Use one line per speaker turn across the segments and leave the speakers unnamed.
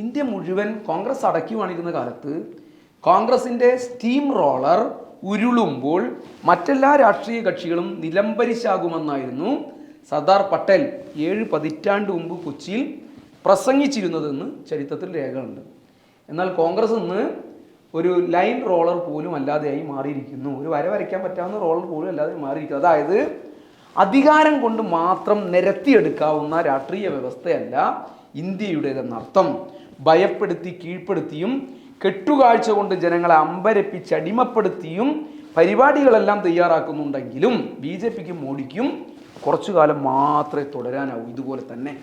India മുഴുവൻ കോൺഗ്രസ് അടക്കി വാണിരുന്ന കാലത്ത് കോൺഗ്രസിന്റെ സ്റ്റീം റോളർ ഉരുളുമ്പോൾ മറ്റെല്ലാ രാഷ്ട്രീയ കക്ഷികളും നിലംപരിശാകുമെന്നായിരുന്നു സർദാർ പട്ടേൽ ഏഴ് പതിറ്റാണ്ട് മുമ്പ് കൊച്ചിയിൽ പ്രസംഗിച്ചിരുന്നതെന്ന് ചരിത്രത്തിൽ രേഖകളുണ്ട്. എന്നാൽ കോൺഗ്രസ് ഇന്ന് ഒരു ലൈൻ റോളർ പോലും അല്ലാതെയായി മാറിയിരിക്കുന്നു. ഒരു വര വരയ്ക്കാൻ പറ്റാവുന്ന റോളർ പോലും അല്ലാതെ മാറിയിരിക്കുന്നു. അതായത് അധികാരം കൊണ്ട് മാത്രം നിരത്തിയെടുക്കാവുന്ന രാഷ്ട്രീയ വ്യവസ്ഥയല്ല ഇന്ത്യയുടേതെന്നർത്ഥം. ഭയപ്പെടുത്തി കീഴ്പ്പെടുത്തിയും കെട്ടുകാഴ്ച കൊണ്ട് ജനങ്ങളെ അമ്പരപ്പിച്ച് അടിമപ്പെടുത്തിയും പരിപാടികളെല്ലാം തയ്യാറാക്കുന്നുണ്ടെങ്കിലും ബി ജെ പിക്കും മോഡിക്കും കുറച്ചു കാലം മാത്രമേ തുടരാനാവൂ. ഇതുപോലെ തന്നെ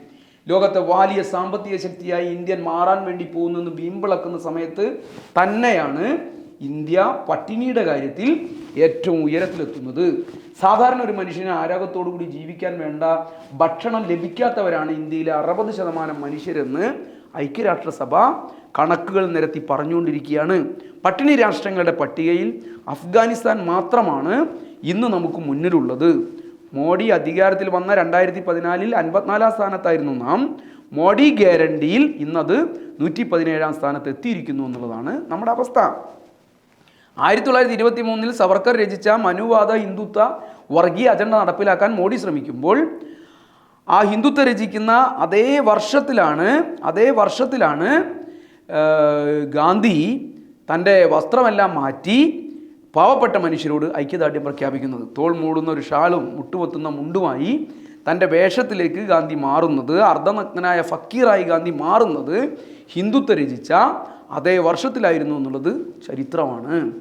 ലോകത്തെ വലിയ സാമ്പത്തിക ശക്തിയായി ഇന്ത്യൻ മാറാൻ വേണ്ടി പോകുന്നെന്ന് വീമ്പിളക്കുന്ന സമയത്ത് തന്നെയാണ് ഇന്ത്യ പട്ടിണിയുടെ കാര്യത്തിൽ ഏറ്റവും ഉയരത്തിലെത്തുന്നത്. സാധാരണ ഒരു മനുഷ്യന് ആരോഗ്യത്തോടു കൂടി ജീവിക്കാൻ വേണ്ട ഭക്ഷണം ലഭിക്കാത്തവരാണ് ഇന്ത്യയിലെ അറുപത് ശതമാനം മനുഷ്യരെന്ന് ഐക്യരാഷ്ട്രസഭ കണക്കുകൾ നിരത്തി പറഞ്ഞുകൊണ്ടിരിക്കുകയാണ്. പട്ടിണി രാഷ്ട്രങ്ങളുടെ പട്ടികയിൽ അഫ്ഗാനിസ്ഥാൻ മാത്രമാണ് ഇന്ന് നമുക്ക് മുന്നിലുള്ളത്. മോഡി അധികാരത്തിൽ വന്ന രണ്ടായിരത്തി പതിനാലിൽ അൻപത്തിനാലാം സ്ഥാനത്തായിരുന്നു നാം. മോഡി ഗ്യാരണ്ടിയിൽ ഇന്നത് നൂറ്റി പതിനേഴാം സ്ഥാനത്ത് എത്തിയിരിക്കുന്നു എന്നുള്ളതാണ് നമ്മുടെ അവസ്ഥ. ആയിരത്തി തൊള്ളായിരത്തി ഇരുപത്തി മൂന്നിൽ സവർക്കർ രചിച്ച മനുവാദ ഹിന്ദുത്വ വർഗീയ അജണ്ട നടപ്പിലാക്കാൻ മോഡി ശ്രമിക്കുമ്പോൾ ആ ഹിന്ദുത്വ രചിക്കുന്ന അതേ വർഷത്തിലാണ് അതേ വർഷത്തിലാണ് ഗാന്ധി തന്റെ വസ്ത്രമെല്ലാം മാറ്റി പാവപ്പെട്ട മനുഷ്യരോട് ഐക്യദാർഢ്യം പ്രഖ്യാപിക്കുന്നത്. തോൾ മൂടുന്ന ഒരു ഷാളും മുട്ടുപൊത്തുന്ന മുണ്ടുമായി തന്റെ വേഷത്തിലേക്ക് ഗാന്ധി മാറുന്നത് അർദ്ധനഗ്നായ ഫക്കീറായി ഗാന്ധി മാറുന്നത് ഹിന്ദുത്വ രചിച്ച അതേ വർഷത്തിലായിരുന്നു എന്നുള്ളത് ചരിത്രമാണ്.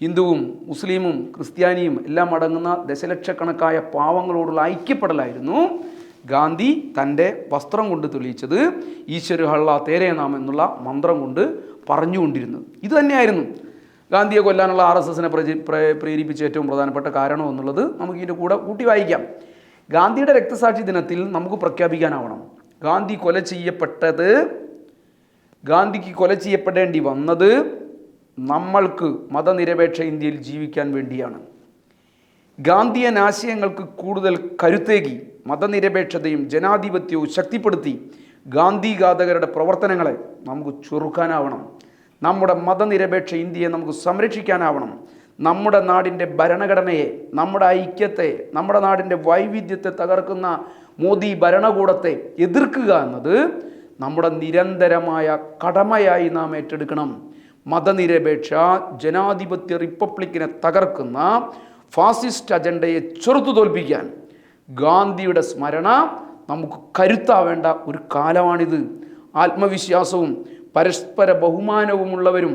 ഹിന്ദുവും മുസ്ലിമും ക്രിസ്ത്യാനിയും എല്ലാം അടങ്ങുന്ന ദശലക്ഷക്കണക്കായ പാവങ്ങളോടുള്ള ഐക്യപ്പെടലായിരുന്നു. ഗാന്ധി തന്റെ വസ്ത്രം കൊണ്ട് തെളിയിച്ചത് ഈശ്വര ഹള്ള തേരേ നാം എന്നുള്ള മന്ത്രം കൊണ്ട് പറഞ്ഞുകൊണ്ടിരുന്നത്. ഇത് തന്നെയായിരുന്നു. ഗാന്ധിയെ കൊല്ലാനുള്ള ആർ എസ് എസിനെ പ്രേരിപ്പിച്ച ഏറ്റവും പ്രധാനപ്പെട്ട കാരണം എന്നുള്ളത് നമുക്ക് ഇതിന്റെ കൂടെ കൂട്ടി വായിക്കാം. ഗാന്ധിയുടെ രക്തസാക്ഷി ദിനത്തിൽ നമുക്ക് പ്രഖ്യാപിക്കാനാവണം. ഗാന്ധി കൊല ചെയ്യപ്പെട്ടത് ഗാന്ധിക്ക് കൊല ചെയ്യപ്പെടേണ്ടി വന്നത് നമ്മൾക്ക് മതനിരപേക്ഷ ഇന്ത്യയിൽ ജീവിക്കാൻ വേണ്ടിയാണ്. ഗാന്ധിയൻ ആശയങ്ങൾക്ക് കൂടുതൽ കരുത്തേകി. മതനിരപേക്ഷതയും ജനാധിപത്യവും ശക്തിപ്പെടുത്തി ഗാന്ധി ഘാതകരുടെ പ്രവർത്തനങ്ങളെ നമുക്ക് ചുരുക്കാനാവണം നമ്മുടെ മതനിരപേക്ഷ ഇന്ത്യയെ നമുക്ക് സംരക്ഷിക്കാനാവണം. നമ്മുടെ നാടിന്റെ ഭരണഘടനയെ നമ്മുടെ ഐക്യത്തെ നമ്മുടെ നാടിന്റെ വൈവിധ്യത്തെ തകർക്കുന്ന മോദി ഭരണകൂടത്തെ എതിർക്കുക എന്നത് നമ്മുടെ നിരന്തരമായ കടമയായി നാം ഏറ്റെടുക്കണം. മതനിരപേക്ഷ ജനാധിപത്യ റിപ്പബ്ലിക്കിനെ തകർക്കുന്ന ഫാസിസ്റ്റ് അജണ്ടയെ ചെറുത്തു തോൽപ്പിക്കാൻ ഗാന്ധിയുടെ സ്മരണ നമുക്ക് കരുത്താവേണ്ട ഒരു കാലമാണിത്. ആത്മവിശ്വാസവും പരസ്പര ബഹുമാനവുമുള്ളവരും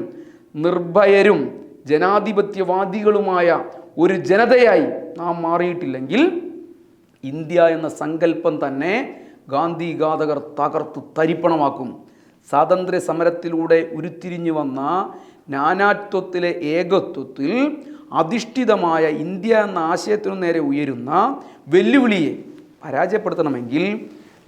നിർഭയരും ജനാധിപത്യവാദികളുമായ ഒരു ജനതയായി നാം മാറിയിട്ടില്ലെങ്കിൽ ഇന്ത്യ എന്ന സങ്കല്പം തന്നെ ഗാന്ധി ഘാതകർ തകർത്തു തരിപ്പണമാക്കും. സ്വാതന്ത്ര്യ സമരത്തിലൂടെ ഉരുത്തിരിഞ്ഞു വന്ന നാനാത്വത്തിലെ ഏകത്വത്തിൽ അധിഷ്ഠിതമായ ഇന്ത്യ എന്ന ആശയത്തിനു നേരെ ഉയരുന്ന വെല്ലുവിളിയെ പരാജയപ്പെടുത്തണമെങ്കിൽ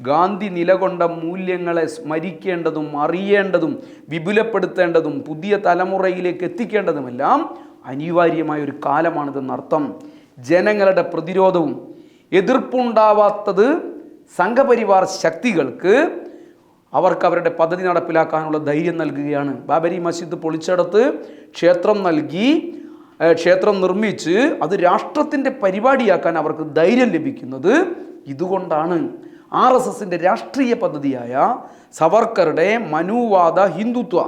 ഗാന്ധി നിലകൊണ്ട മൂല്യങ്ങളെ സ്മരിക്കേണ്ടതും അറിയേണ്ടതും വിപുലപ്പെടുത്തേണ്ടതും പുതിയ തലമുറയിലേക്ക് എത്തിക്കേണ്ടതുമെല്ലാം അനിവാര്യമായ ഒരു കാലമാണിതെന്നർത്ഥം ജനങ്ങളുടെ പ്രതിരോധവും എതിർപ്പുണ്ടാവാത്തത് സംഘപരിവാർ ശക്തികൾക്ക് അവർക്ക് അവരുടെ പദ്ധതി നടപ്പിലാക്കാനുള്ള ധൈര്യം നൽകുകയാണ്. ബാബരി മസ്ജിദ് പൊളിച്ചെടുത്ത് ക്ഷേത്രം നൽകി ക്ഷേത്രം നിർമ്മിച്ച് അത് രാഷ്ട്രത്തിന്റെ പരിപാടിയാക്കാൻ അവർക്ക് ധൈര്യം ലഭിക്കുന്നത് ഇതുകൊണ്ടാണ്. ആർ എസ് എസിന്റെ രാഷ്ട്രീയ പദ്ധതിയായ സവർക്കറുടെ മനുവാദ ഹിന്ദുത്വ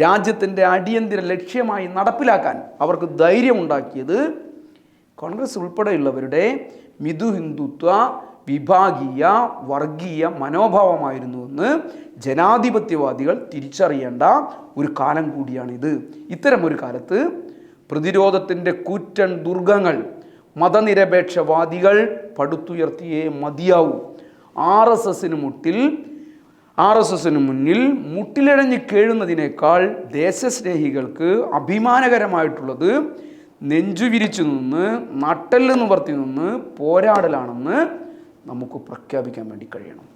രാജ്യത്തിന്റെ അടിയന്തര ലക്ഷ്യമായി നടപ്പിലാക്കാൻ അവർക്ക് ധൈര്യമുണ്ടാക്കിയത് കോൺഗ്രസ് ഉൾപ്പെടെയുള്ളവരുടെ മിഥു ഹിന്ദുത്വ വിഭാഗീയ വർഗീയ മനോഭാവമായിരുന്നുവെന്ന് ജനാധിപത്യവാദികൾ തിരിച്ചറിയേണ്ട ഒരു കാലം കൂടിയാണിത്. ഇത്തരം ഒരു കാലത്ത് പ്രതിരോധത്തിന്റെ കൂറ്റൻ ദുർഗങ്ങൾ മതനിരപേക്ഷവാദികൾ പടുത്തുയർത്തിയേ മതിയാവൂ. ആർ എസ് എസിന് മുട്ടിൽ ആർ എസ് എസിന് മുന്നിൽ മുട്ടിലിഴഞ്ഞ് കേഴുന്നതിനേക്കാൾ ദേശസ്നേഹികൾക്ക് അഭിമാനകരമായിട്ടുള്ളത് നെഞ്ചുവിരിച്ചു നിന്ന് നട്ടെല്ല് നിവർത്തി നിന്ന് പോരാടലാണെന്ന് നമുക്ക് പ്രഖ്യാപിക്കാൻ വേണ്ടി കഴിയണം.